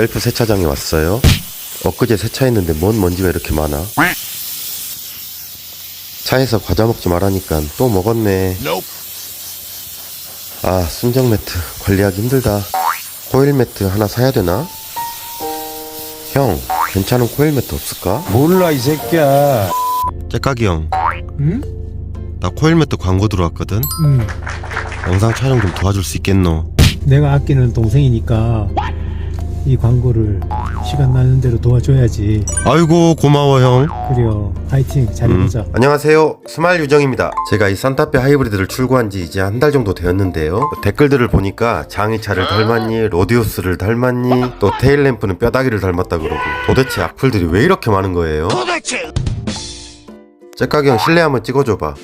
셀프 세차장에 왔어요. 엊그제 세차했는데 뭔 먼지가 이렇게 많아? 차에서 과자 먹지 말라니까 또 먹었네. 아, 순정 매트 관리하기 힘들다. 코일 매트 하나 사야 되나? 형, 괜찮은 코일 매트 없을까? 몰라 이 새끼야. 째까기 형, 응? 나 코일 매트 광고 들어왔거든? 음, 영상 촬영 좀 도와줄 수 있겠노? 내가 아끼는 동생이니까 이 광고를 시간 나는 대로 도와줘야지. 아이고, 고마워 형. 그래요. 파이팅 잘해보자. 음, 안녕하세요. 스마일 유정입니다. 제가 이 산타페 하이브리드를 출고한 지 이제 한 달 정도 되었는데요. 댓글들을 보니까 장이차를 닮았니, 로디오스를 닮았니, 또 테일램프는 뼈다귀를 닮았다 그러고 도대체 악플들이 왜 이렇게 많은 거예요? 도대체! 째까기 형 실내 한번 찍어줘봐.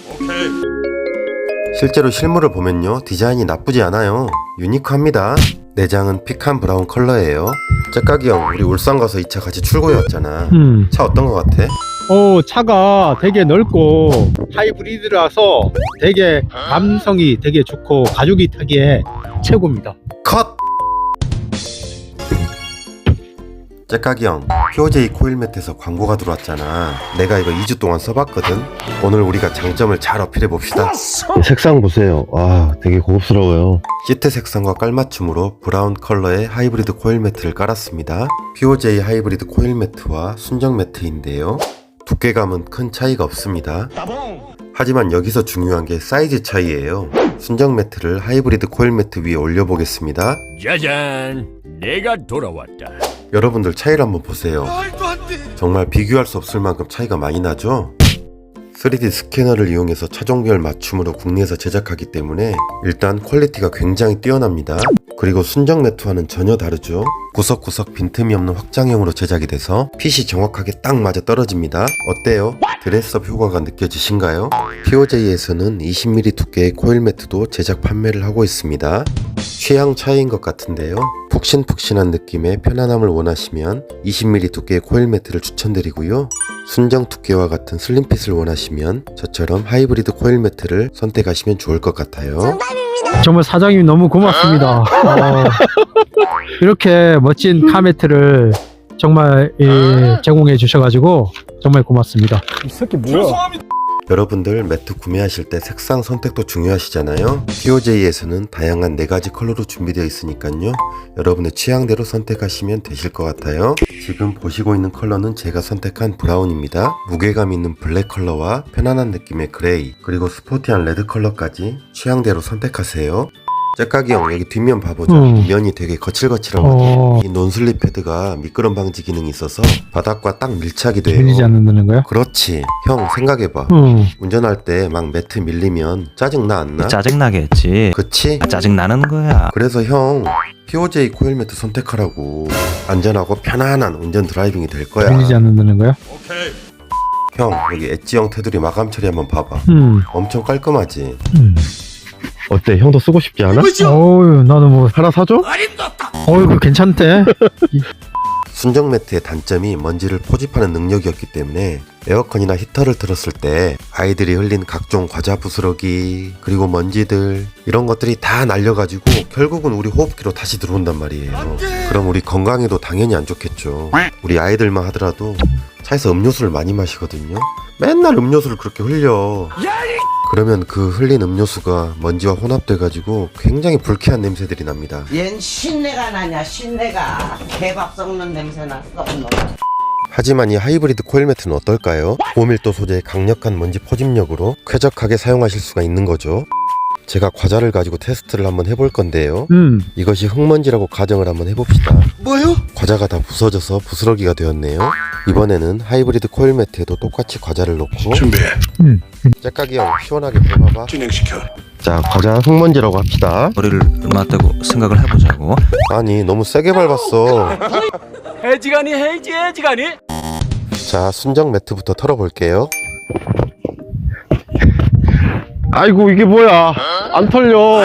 실제로 실물을 보면요 디자인이 나쁘지 않아요 유니크합니다 내장은 피칸 브라운 컬러예요 째까기 형 우리 울산 가서 이 차 같이 출고해왔잖아 음, 차 어떤 거 같아? 어 차가 되게 넓고 하이브리드라서 되게 감성이 되게 좋고 가족이 타기에 최고입니다. 컷! 째까기 형, POJ 코일 매트에서 광고가 들어왔잖아. 내가 이거 2주 동안 써봤거든. 오늘 우리가 장점을 잘 어필해 봅시다. 색상 보세요. 와, 되게 고급스러워요. 시트 색상과 깔맞춤으로 브라운 컬러의 하이브리드 코일 매트를 깔았습니다. POJ 하이브리드 코일 매트와 순정 매트인데요. 두께감은 큰 차이가 없습니다. 하지만 여기서 중요한 게 사이즈 차이예요. 순정 매트를 하이브리드 코일 매트 위에 올려보겠습니다. 짜잔, 내가 돌아왔다. 여러분들 차이를 한번 보세요. 정말 비교할 수 없을 만큼 차이가 많이 나죠? 3D 스캐너를 이용해서 차종별 맞춤으로 국내에서 제작하기 때문에 일단 퀄리티가 굉장히 뛰어납니다. 그리고 순정 매트와는 전혀 다르죠. 구석구석 빈틈이 없는 확장형으로 제작이 돼서 핏이 정확하게 딱 맞아 떨어집니다. 어때요? 드레스업 효과가 느껴지신가요? POJ에서는 20mm 두께의 코일 매트도 제작 판매를 하고 있습니다. 취향 차이인 것 같은데요. 푹신푹신한 느낌의 편안함을 원하시면 20mm 두께의 코일 매트를 추천드리고요. 순정 두께와 같은 슬림핏을 원하시면 저처럼 하이브리드 코일 매트를 선택하시면 좋을 것 같아요. 정말 사장님 너무 고맙습니다. 어, 이렇게 멋진 카메트를 정말 예, 제공해 주셔가지고 정말 고맙습니다. 이 새끼 뭐야? 여러분들 매트 구매하실 때 색상 선택도 중요하시잖아요. POJ에서는 다양한 4가지 컬러로 준비되어 있으니까요. 여러분의 취향대로 선택하시면 되실 것 같아요. 지금 보시고 있는 컬러는 제가 선택한 브라운입니다. 무게감 있는 블랙 컬러와 편안한 느낌의 그레이, 그리고 스포티한 레드 컬러까지 취향대로 선택하세요. 째까기 형 여기 뒷면 봐보자. 음. 면이 되게 거칠거칠하거든. 어, 이 논슬립 패드가 미끄럼 방지 기능이 있어서 바닥과 딱 밀착이 돼요. 밀리지 않는다는 거야? 그렇지. 형 생각해봐. 음, 운전할 때 막 매트 밀리면 짜증 나 안 나? 짜증나겠지. 그치? 아, 짜증나는 거야. 그래서 형 POJ 코일 매트 선택하라고 안전하고 편안한 운전 드라이빙이 될 거야. 밀리지 않는다는 거야? 형 여기 엣지형 테두리 마감 처리 한번 봐봐. 음, 엄청 깔끔하지? 음. 어때? 형도 쓰고 싶지 않아? 어유 나도 뭐 하나 사줘? 어이구 괜찮대. 순정 매트의 단점이 먼지를 포집하는 능력이었기 때문에 에어컨이나 히터를 틀었을 때 아이들이 흘린 각종 과자 부스러기 그리고 먼지들 이런 것들이 다 날려가지고 결국은 우리 호흡기로 다시 들어온단 말이에요. 그럼 우리 건강에도 당연히 안 좋겠죠. 우리 아이들만 하더라도 차에서 음료수를 많이 마시거든요. 맨날 음료수를 그렇게 흘려. 그러면 그 흘린 음료수가 먼지와 혼합돼가지고 굉장히 불쾌한 냄새들이 납니다. 얜 신내가 나냐 신내가 개밥 썩는 썩은 놈 하지만 이 하이브리드 코일 매트는 어떨까요? 고밀도 소재의 강력한 먼지 포집력으로 쾌적하게 사용하실 수가 있는 거죠. 제가 과자를 가지고 테스트를 한번 해볼 건데요. 음, 이것이 흙먼지라고 가정을 한번 해봅시다. 뭐요? 과자가 다 부서져서 부스러기가 되었네요. 이번에는 하이브리드 코일 매트에도 똑같이 과자를 넣고 준비해. 음. 째까기 형 시원하게 밟아봐. 진행시켜. 자, 과자 흙먼지라고 합시다. 머리를 놨다고 생각을 해보자고. 아니, 너무 세게 밟았어. 해지가니 해지 해지가니? 자, 순정 매트부터 털어볼게요. 아이고 이게 뭐야 안 털려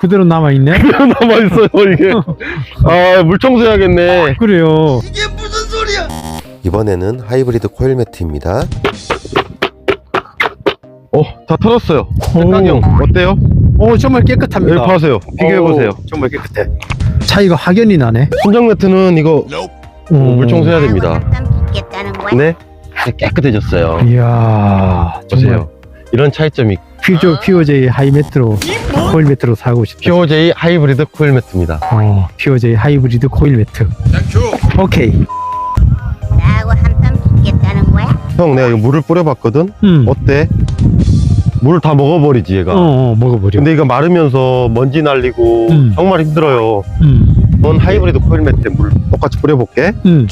그대로 남아 있네. 남아있어요 이게 아 물청소 해야겠네 그래요. 이번에는 하이브리드 코일 매트입니다. 어다 털었어요 오. 깡형 어때요? 오 정말 여기 깨끗합니다. 봐세요 비교해보세요 오, 정말 깨끗해. 차이가 확연히 나네. 순정 매트는 이거 어. 물 청소 해야 됩니다. 거야? 네? 깨끗해졌어요. 이야, 보세요. 이런 차이점이 퓨저 퓨어제이 하이 매트로 코일 매트로 사고 싶다. POJ 하이브리드 코일 매트입니다. 어, 퓨어제이 하이브리드 코일 매트. 오케이. 나하고 한판 붙겠다는 거야? 형, 내가 이거 물을 뿌려봤거든? 음. 어때? 물을 다 먹어버리지, 얘가. 어, 어, 먹어버려. 근데 이거 마르면서 먼지 날리고 음. 정말 힘들어요. 음, 넌 하이브리드 코일 매트에 물 똑같이 뿌려볼게. 음.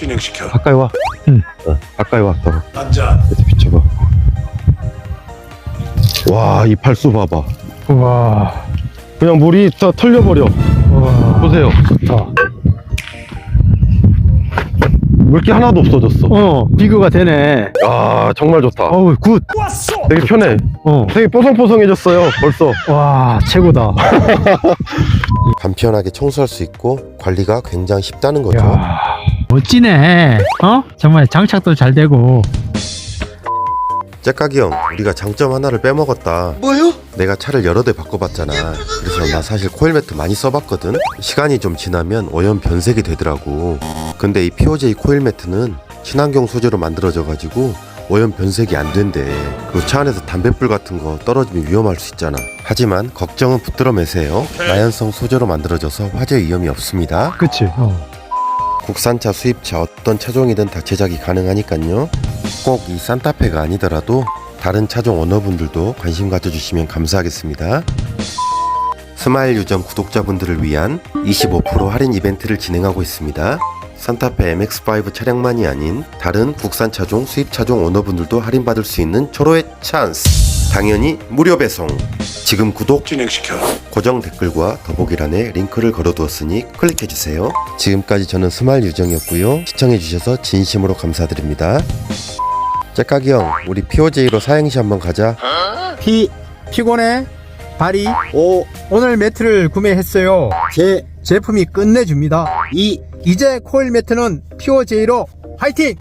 가까이 와. 음. 어, 가까이 와. 더. 앉아. 이렇게 비춰봐. 와, 이 발수 봐봐. 와, 그냥 물이 다 털려버려. 와, 보세요. 좋다. 물기 하나도 없어졌어. 어, 비교가 되네. 아, 정말 좋다. 어우, 굿. 되게 편해. 어, 되게 뽀송뽀송해졌어요. 벌써. 와, 최고다. 간편하게 청소할 수 있고 관리가 굉장히 쉽다는 거죠. 야, 멋지네. 어? 정말 장착도 잘 되고. 째까기 형, 우리가 장점 하나를 빼먹었다. 뭐요? 내가 차를 여러 대 바꿔봤잖아. 그래서 나 사실 코일 매트 많이 써봤거든. 시간이 좀 지나면 오염 변색이 되더라고. 근데 이 POJ 코일 매트는 친환경 소재로 만들어져가지고 오염 변색이 안 된대. 그리고 차 안에서 담뱃불 같은 거 떨어지면 위험할 수 있잖아. 하지만 걱정은 붙들어 매세요. 나연성 소재로 만들어져서 화재 위험이 없습니다. 그치. 어. 국산차 수입차 어떤 차종이든 다 제작이 가능하니까요. 꼭 이 산타페가 아니더라도 다른 차종 오너분들도 관심 가져주시면 감사하겠습니다. 스마일 유점 구독자분들을 위한 25% 할인 이벤트를 진행하고 있습니다. 산타페 MX5 차량만이 아닌 다른 국산 차종 수입 차종 오너분들도 할인받을 수 있는 초로의 찬스. 당연히 무료 배송. 지금 구독 진행시켜. 고정 댓글과 더보기란에 링크를 걸어두었으니 클릭해주세요. 지금까지 저는 스마일 유정이었고요. 시청해주셔서 진심으로 감사드립니다. 째까기 형, 우리 POJ로 사행시 한번 가자. 피 피곤해 발이 오 오늘 매트를 구매했어요 제 제품이 끝내줍니다 이 이제 코일 매트는 POJ로 화이팅